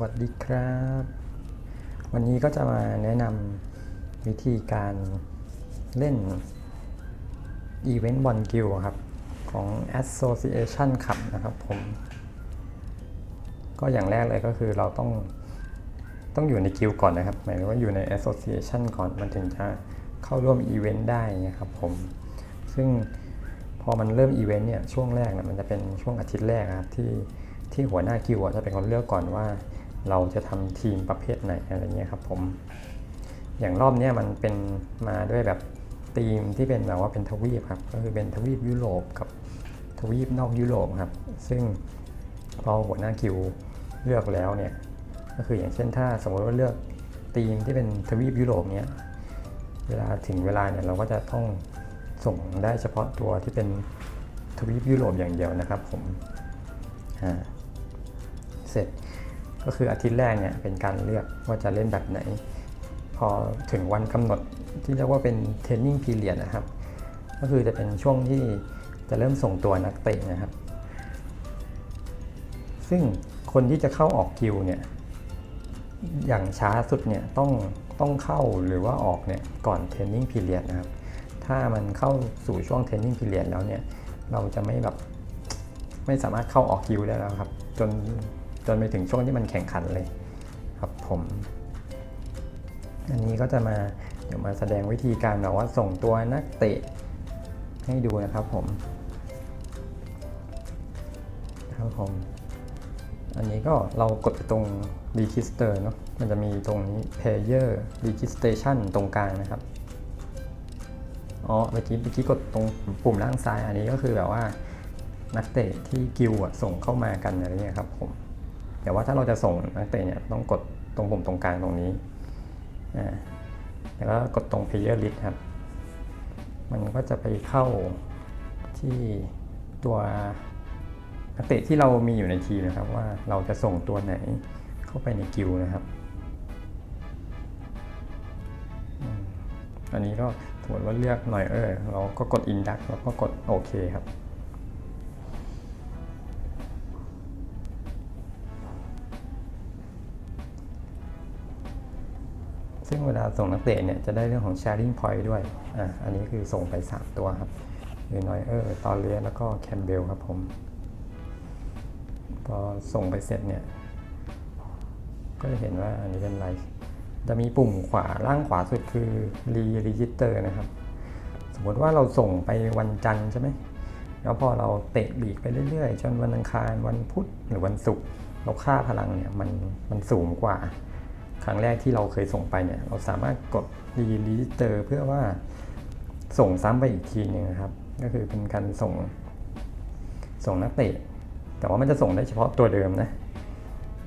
สวัสดีครับ วันนี้ก็จะมาแนะนำวิธีการเล่น Event บอลกิลครับ ของ Association Cup นะครับผม ก็อย่างแรกเลยก็คือเราต้องต้องอยู่ในกิลก่อนนะครับ หมายถึงว่าอยู่ใน Association ก่อนมันถึงจะเข้าร่วมอีเวนต์ได้นะครับผม ซึ่งพอมันเริ่มอีเวนต์เนี่ยช่วงแรกนี่ยมันจะเป็นช่วงอาทิตย์แรกนะครับที่ที่หัวหน้ากิวจะเป็นคนเลือกก่อนว่า เราจะทำทีมประเภทไหนอะไรเงี้ยครับผม อย่างรอบนี้มันเป็นมาด้วยแบบทีมที่เป็นแบบว่าเป็นทวีปครับ ก็คือเป็นทวีปยุโรปกับทวีปนอกยุโรปครับ ซึ่งพอหัวหน้ากิวเลือกแล้วเนี่ย ก็คืออย่างเช่นถ้าสมมติว่าเลือกทีมที่เป็นทวีปยุโรปเนี้ยเวลาถึงเวลาเนี่ยเราก็จะต้องส่งได้เฉพาะตัวที่เป็นทวีปยุโรปอย่างเดียวนะครับผม เสร็จ ก็คืออาทิตย์แรกเนี่ยเป็นการเลือกว่าจะเล่นแบบไหน พอถึงวันกำหนดที่เรียกว่าเป็นเทรนนิ่งพีเรียดนะครับ ก็คือจะเป็นช่วงที่จะเริ่มส่งตัวนักเตะนะครับ ซึ่งคนที่จะเข้าออกกิวเนี่ยอย่างช้าสุดเนี่ยต้องต้องเข้าหรือว่าออกเนี่ยก่อนเทรนนิ่งพีเรียดนะครับ ถ้ามันเข้าสู่ช่วงเทรนนิ่งพีเรียดแล้วเนี่ยเราจะไม่แบบไม่สามารถเข้าออกกิวได้แล้วครับ จน จนไปถึงช่วงที่มันแข่งขันเลยครับผมอันนี้ก็จะมาเดี๋ยวมาแสดงวิธีการแบบว่าส่งตัวนักเตะให้ดูนะครับผมครับผมอันนี้ก็เรากดไปตรง register เนาะมันจะมีตรงนี้ player registration ตรงกลางนะครับอ๋อเมื่อกี้เมื่อกี้กดตรงปุ่มล่างซ้ายอันนี้ก็คือแบบว่านักเตะที่กิวส่งเข้ามากันอะไรเงี้ยครับผม แต่ว่าถ้าเราจะส่งนักเตะเนี่ยต้องกดตรงปุ่มตรงกลางตรงนี้อ่าแล้วกดตรง player list ครับ มันก็จะไปเข้าที่ตัวนักเตะที่เรามีอยู่ในทีมนะครับว่าเราจะส่งตัวไหนเข้าไปในกิวนะครับอันนี้ก็สมมติว่าเลือกหน่อยเออเราก็กด Index แล้วก็กดโอเคครับ ซึ่งเวลาส่งนักเตะเนี่ยจะได้เรื่องของ sharing point ด้วยอะอันนี้คือส่งไป 3 ตัวครับคือน้อยเออร์ตอนเลียแล้วก็แคมเบลครับผม พอส่งไปเสร็จเนี่ย ก็จะเห็นว่าอันนี้เป็นไร จะมีปุ่มขวาล่างขวาสุดคือ re register นะครับ สมมติว่าเราส่งไปวันจันทร์ใช่ไหมแล้วพอเราเตะบีกไปเรื่อยๆ จนวันอังคารวันพุธหรือวันศุกร์เราค่าพลังเนี่ยมันมันสูงกว่า รั้งแรกที่เราเคยส่งไปเนี่ยเราสามารถกด register เพื่อว่าส่งซ้ำไปอีกทีหนึ่งนะครับ ก็คือเป็นการส่งส่งนักเตะ แต่ว่ามันจะส่งได้เฉพาะตัวเดิมนะ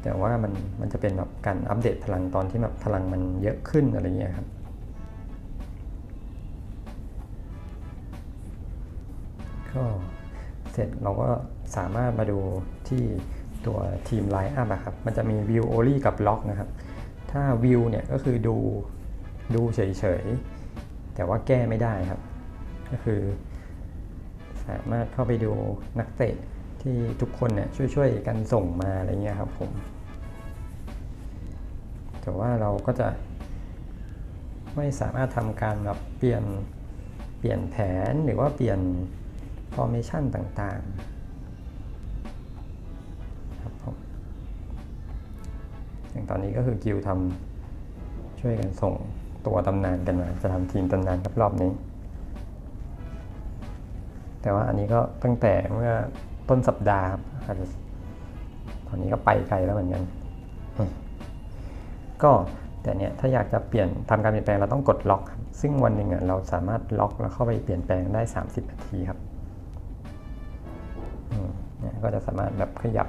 แต่ว่ามันมันจะเป็นแบบการอัปเดตพลังตอนที่แบบพลังมันเยอะขึ้นอะไรเงี้ยครับก็เสร็จเราก็สามารถมาดูที่ตัวทีมไลน์อัพอะครับ มันจะมี View Only กับ Lock นะครับ ถ้า View เนี่ยก็คือดูดูเฉยๆ แต่ว่าแก้ไม่ได้ครับ ก็คือ สามารถเข้าไปดูนักเตะที่ทุกคนเนี่ยช่วยๆกันส่งมาอะไรเงี้ยครับผม แต่ว่าเราก็จะ ไม่สามารถทำการแบบเปลี่ยนเปลี่ยนแผนหรือว่าเปลี่ยน formation ต่างๆ อย่างตอนนี้ก็คือกิวทำช่วยกันส่งตัวตำนานกันมา จะทำทีมตำนานครับรอบนี้ แต่ว่าอันนี้ก็ตั้งแต่เมื่อต้นสัปดาห์ครับตอนนี้ก็ไปไกลแล้วเหมือนกันก็แต่เนี่ยถ้าอยากจะเปลี่ยนทำการเปลี่ยนแปลงเราต้องกดล็อกครับซึ่งวันหนึ่งอะเราสามารถล็อกแล้วเข้าไปเปลี่ยนแปลงได้ 30 นาทีครับก็จะสามารถแบบขยับ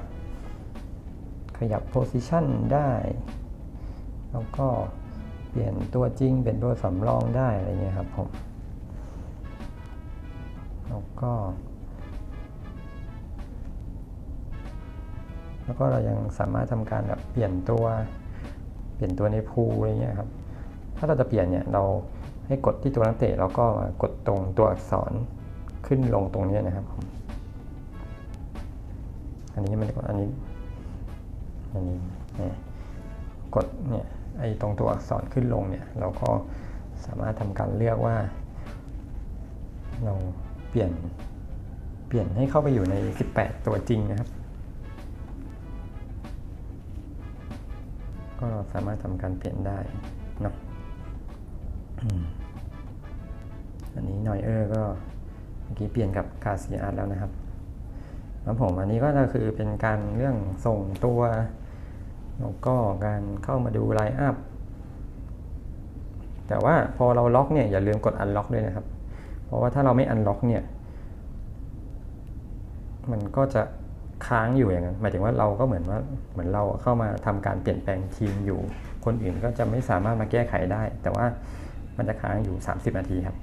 ยับโพซิชันได้ แล้วก็เปลี่ยนตัวจริงเป็นตัวสำรองได้อะไรเงี้ยครับผม แล้วก็ แล้วก็เรายังสามารถทำการแบบเปลี่ยนตัวเปลี่ยนตัวในพูอะไรเงี้ยครับ ถ้าเราจะเปลี่ยนเนี่ยเราให้กดที่ตัวนักเตะแล้วก็กดตรงตัวอักษรขึ้นลงตรงนี้นะครับผมอันนี้มันอันนี้ อันนี้กดเนี่ยไอ้ตรงตัวอักษรขึ้นลงเนี่ยเราก็สามารถทำการเลือกว่า เราเปลี่ยนเปลี่ยนให้เข้าไปอยู่ใน 18 ตัวจริงนะครับ ก็สามารถทำการเปลี่ยนได้เนาะอันนี้นอยเออร์ก็เมื่อกี้เปลี่ยนกับกาซีอาร์แล้วนะครับแล้วผมอันนี้ก็จะคือเป็นการเรื่องส่งตัว แล้วก็การเข้ามาดูไลน์อัพแต่ว่าพอเราล็อกเนี่ยอย่าลืมกดอันล็อกด้วยนะครับ เพราะว่าถ้าเราไม่อันล็อกเนี่ยมันก็จะค้างอยู่อย่างนั้นหมายถึงว่าเราก็เหมือนว่าเหมือนเราเข้ามาทำการเปลี่ยนแปลงทีมอยู่ คนอื่นก็จะไม่สามารถมาแก้ไขได้ แต่ว่ามันจะค้างอยู่ 30 นาทีครับ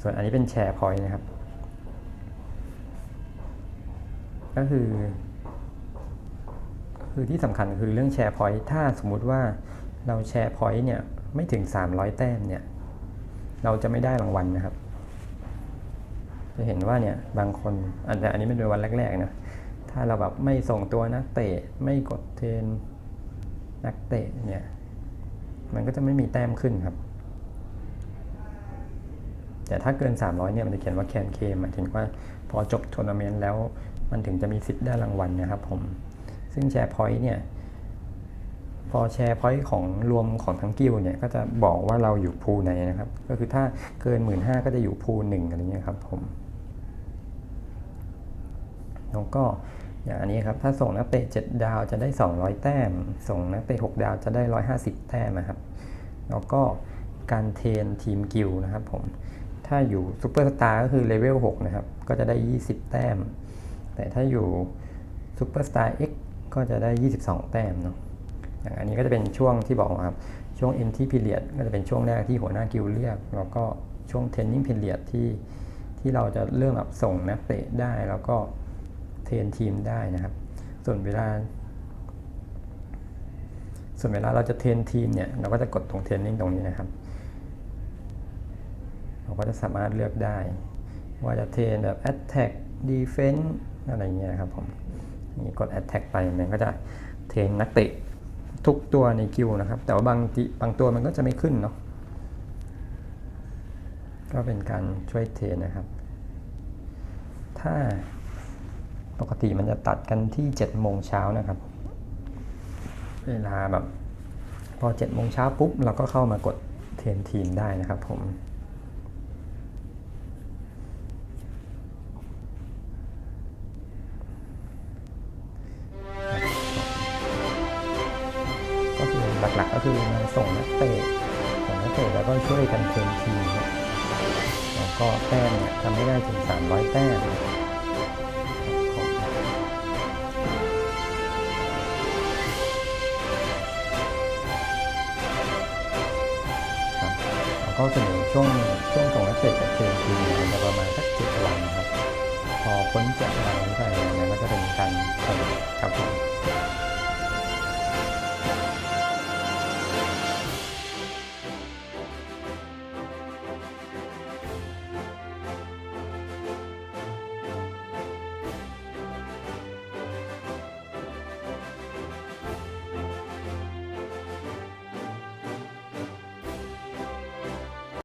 ส่วนอันนี้เป็นแชร์พอยต์นะครับ ก็คือ คือที่สำคัญคือเรื่องแชร์พอยต์ถ้าสมมุติว่าเราแชร์พอยต์เนี่ยไม่ถึง 300 แต้มเนี่ยเราจะไม่ได้รางวัลนะครับ จะเห็นว่าเนี่ยบางคนอันแต่อันนี้เป็นวันแรกๆนะถ้าเราแบบไม่ส่งตัวนักเตะไม่กดเทรนนักเตะเนี่ยมันก็จะไม่มีแต้มขึ้นครับ แต่ถ้าเกิน 300เนี่ยมันจะเขียนว่าแคนเคมหมายถึงว่าพอจบทัวร์นาเมนต์แล้วมันถึงจะมีสิทธิ์ได้รางวัลนะครับผม ซึ่งแชร์พอยต์เนี่ยพอแชร์พอยต์ของรวมของทั้งกิลด์เนี่ยก็จะบอกว่าเราอยู่พูลไหนนะครับ ก็คือถ้าเกิน 1 5ื่นก็จะอยู่พูลหนึ่งอะไรเงี้ยครับผมแล้วก็อย่างอันนี้ครับถ้าส่งนักเตะ 7 ดาวจะได้ 200 แต้ม ส่งนักเตะ 6 ดาวจะได้ 150 แต้มนะครับ แล้วก็การเทรนทีมกิลนะครับผมถ้าอยู่ซูเปอร์สตาร์ก็คือเลเวล6นะครับก็จะได้ 20 แต้ม แต่ถ้าอยู่ซูเปอร์สตาร์ X ก็ ก็จะได้ 22 แต้มเนาะอย่างอันนี้ก็จะเป็นช่วงที่บอกครับช่วง empty period ก็จะเป็นช่วงแรกที่หัวหน้ากิลเรียก แล้วก็ช่วง training period ที่ที่เราจะเริ่มแบบส่งนักเตะได้แล้วก็เทรนทีมได้นะครับ ส่วนเวลา ส่วนเวลาเราจะเทรนทีมเนี่ยเราก็จะกดตรง training ตรงนี้นะครับ เราก็จะสามารถเลือกได้ ว่าจะเทรนแบบ attack defense อะไรเงี้ยครับผม นี่กด attack ไปมันก็จะเทรนนักเตะทุกตัวในคิวนะครับ แต่ว่าบางบางตัวมันก็จะไม่ขึ้นเนาะก็เป็นการช่วยเทรนนะครับ ถ้าปกติมันจะตัดกันที่7โมงเช้านะครับ เวลาแบบพอ7โมงเช้าปุ๊บ เราก็เข้ามากดเทรนทีมได้นะครับผม หลักๆ ก็คือมาส่งนักเตะส่งนักเตะแล้วก็ช่วยกันเทรนทีมนะแล้วก็แต้มเนี่ยทำให้ได้ถึง 300 แต้มครับแล้วก็ถึงช่วงช่วงของนักเตะกับเทรนทีมจะประมาณสักเจ็ดวันนะครับ พอพ้นเจ็ดวันไปเนี่ยก็จะเป็นการส่งครับผม